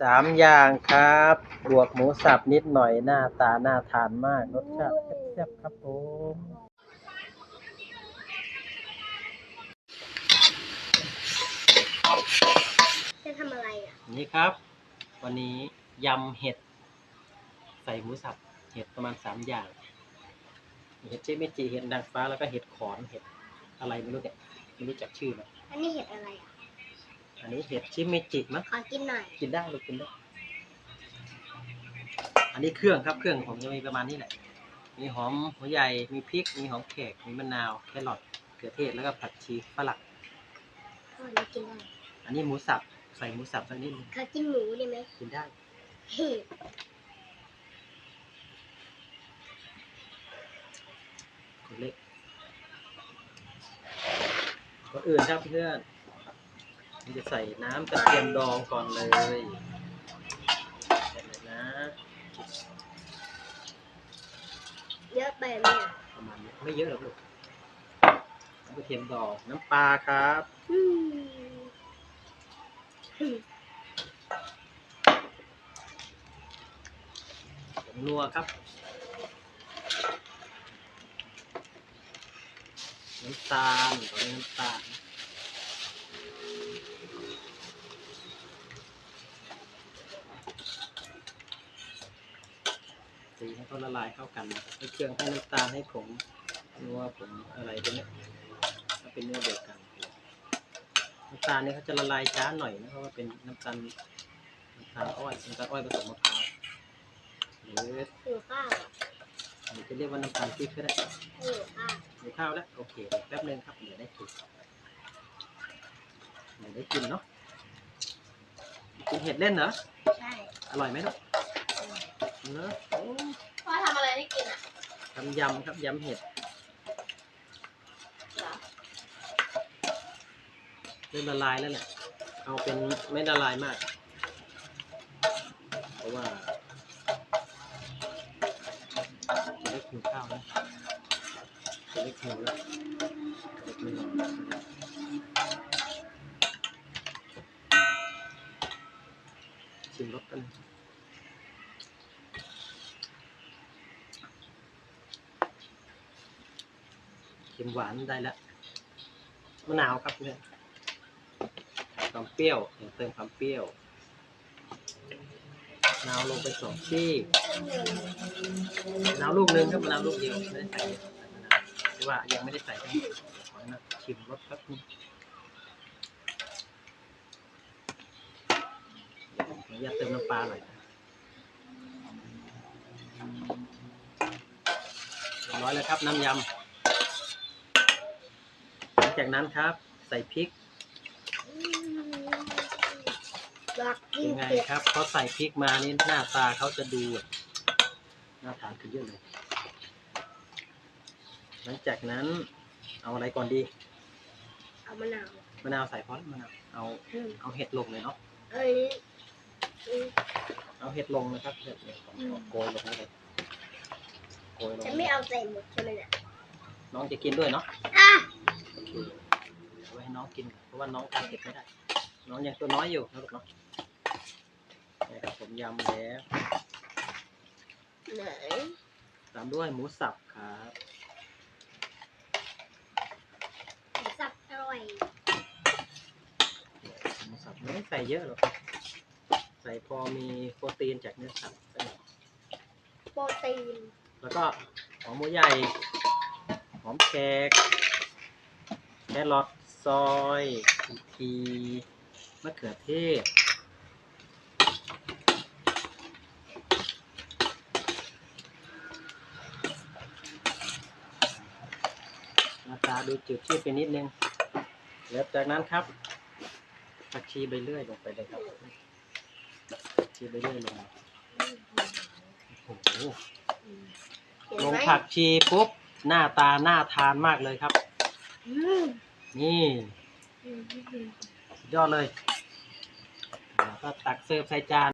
สามอย่างครับ บวกหมูสับนิดหน่อยหน้าตาน่าทานมากรสชาติแซ่บๆครับผมจะทำอะไรอะ นี่ครับ วันนี้ยำเห็ด ใส่หมูสับเห็ดประมาณสามอย่าง เห็ดเจเมจิเห็ดนางฟ้าแล้วก็เห็ดขอนเห็ดอะไรไม่รู้เนี่ยไม่รู้จักชื่อมันอันนี้เห็ดอะไรอะ อันนี้เห็ดชิเมจิมั้งขอกินหน่อย กินได้ลูกกินได้ อันนี้เครื่องครับเครื่องผมจะมีประมาณนี้แหละ มีหอมหัวใหญ่ มีพริก มีหอมแขก มีมะนาว แครอทเขือเทศ แล้วก็ผักชีฝรั่งอ๋อนี่กินได้อันนี้หมูสับ ใส่หมูสับสักนิดนึงขอกินหมูได้ไหมกินได้ เฮ้ยคนเล็กก่อนอื่นครับเพื่อนเรา จะใส่น้ำกระเทียมดองก่อนเลยใส่เลยนะเยอะไปไหมอะประมาณนี้ไม่เยอะหรอกลูกน้ำกระเทียมดองน้ำปลาครับอืมอืมผงนัวครับ น้ำตาลตอนนี้น้ำตาล ตีให้เขาละลายเข้ากันให้เครื่องให้น้ำตาลให้ผงนัวผงอะไรพวกเนี้ยถ้าเป็นเนื้อเดียวกันน้ำตาลเนี่ยเขาจะละลายช้าหน่อยนะเพราะว่าเป็นน้ำตาลน้ำตาลอ้อยน้ำตาลอ้อยผสมมะพร้าวหรือหิวข้าวอะหรือจะเรียกว่าน้ำตาลปี๊บก็ได้หิวข้าวหิวข้าวแล้วโอเคแป๊บนึงครับเดี๋ยวได้กินเดี๋ยวได้กินเนาะกินเห็ดเล่นเหรอใช่อร่อยไหมลูก เนอะโอ้พ่อทำอะไรให้กินอะทำยำครับยำเห็ดเหรอเริ่มละลายแล้วแหละเอาเป็นไม่ละลายมาก เพราะว่าจะได้กินข้าวนะจะได้กินแล้วจะได้ไม่รอนชิมรสกันเค็มหวานได้แล้วมะนาวครับเพื่อนความเปรี้ยวเติมความเปรี้ยวมะนาวลงไปสองซี่มะนาวลูกหนึงครับมะนาวลูกเดียวไม่ได้ใส่เยอะใส่มะนาวแต่ว่ายังไม่ได้ใส่ทั้งหมดขอนะชิมรสแป๊บนึงขออนุญาตเติมน้ำปลาหน่อยน้อยแล้วครับน้ำยำ จากนั้นครับ ใส่พริกอืมอยากกิเป็นนไงเผ็ดครับเขาใส่พริกมานี่หน้าตาเขาจะดูแบบน่าทานขึ้นเยอะเลย หลังจากนั้นเอาอะไรก่อนดีเอามะนาวมะนาวใส่พอแล้วมะนาวเอาอืมเอาเห็ดลงเลยเนาะเอ้ยอืมเอาเห็ดลงนะครับเห็ดเนี่ยผมอืมโกยลงเลยโกยลงจะไม่เอาใส่หมดใช่ไหมเนี่ยน้องจะกินด้วยเนาะอะโอ เคเอาไว้ให้น้องกินก่อนเพราะว่าน้องทานเผ็ดไม่ได้ น้องยังตัวน้อยอยู่นะลูกเนาะนี่ครับผมยำแล้ว ไหนตามด้วยหมูสับครับสับอร่อยหมูสับไม่ได้ใส่เยอะหรอกใส่พอมีโปรตีนจากเนื้อสัตว์ไปหน่อยโปรตีนแล้วก็หอมหมูใหญ่หอมแขก แครอทซอยทีมะเขือเทศหน้าตาดูจืดชืดไปนิดนึง แล้วจากนั้นครับผักชีใบเลื่อยลงไปเลยครับผักชีใบเลื่อยลงมาโอ้โหเห็นลงไหมผักชีปุ๊บหน้าตาน่าทานมากเลยครับอืม นี่สุดยอดเลยแล้วก็ตักเสิร์ฟใส่จาน